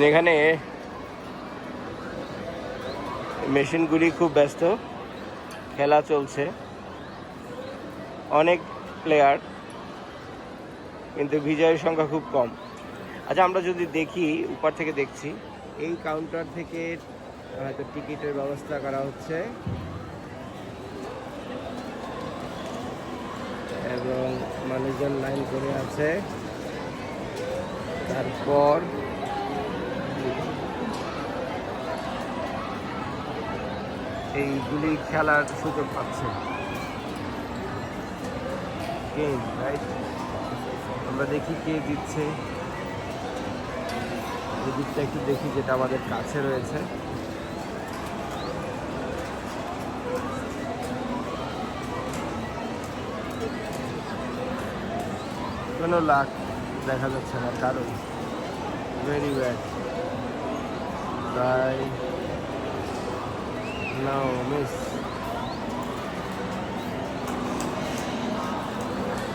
এখানে মেশিনগুলি খুব ব্যস্ত। খেলা চলছে। অনেক প্লেয়ার কিন্তু বিজয়ের সংখ্যা খুব কম। আচ্ছা আমরা যদি দেখি, উপর থেকে দেখছি। এই কাউন্টার থেকে হয়তো টিকিটের ব্যবস্থা করা হচ্ছে। এবং মানুষজন লাইন করে আছে। তারপর এইগুলি খেলার সুযোগ পাচ্ছে। আমরা দেখি কে জিতছে। এই দিকটা একটু দেখি যেটা আমাদের কাছে রয়েছে। কোনো লাখ দেখা যাচ্ছে না, কারণ ভেরি ব্যাড তাই No, miss.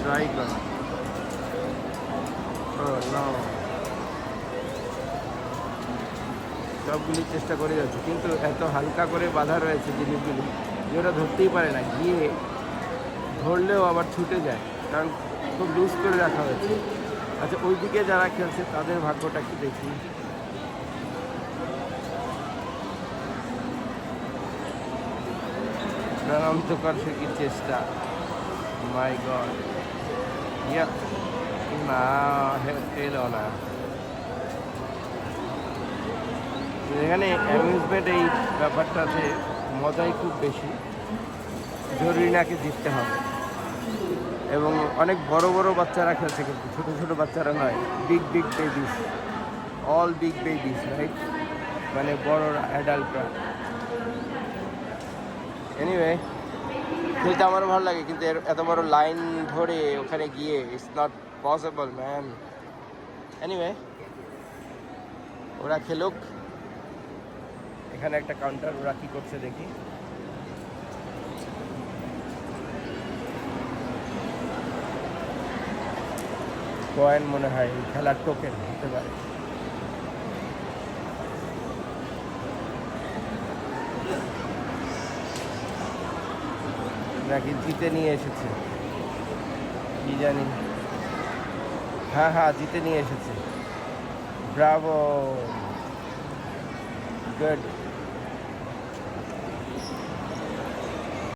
Try কর no. সবগুলি চেষ্টা করে যাচ্ছে কিন্তু এত হালকা করে বাধা রয়েছে জিনিসগুলি যে ওরা ধরতেই পারে না গিয়ে ধরলেও আবার ছুটে যায় কারণ খুব লুজ করে রাখা হয়েছে আচ্ছা ওইদিকে যারা খেলছে তাদের ভাগ্যটা একটু দেখি প্রাণান্তকর সে কি চেষ্টা। মাই গড ইয়া না এলো না। এখানে অ্যামিউজমেন্ট এই ব্যাপারটাতে মজাই খুব বেশি। জরুরি নাকি জিততে হবে। এবং অনেক বড় বড় বাচ্চারা খেলছে, কিন্তু ছোটো ছোটো বাচ্চারা নয় big big babies all big babies right মানে বড় অ্যাডাল্টরা এনিওয়ে খেলতে আমার ভালো লাগে, কিন্তু এত বড় লাইন ধরে ওখানে গিয়ে it's not possible man anyway ওরা খেলুক। এখানে একটা কাউন্টার ওরা কি করছে দেখি। কয়েন মনে হয় খেলার টোকেন হতে পারে। নাকি জিতে নিয়ে এসেছে? কি জানি। হ্যাঁ হ্যাঁ জিতে নিয়ে এসেছে। ব্রাভো। গুড।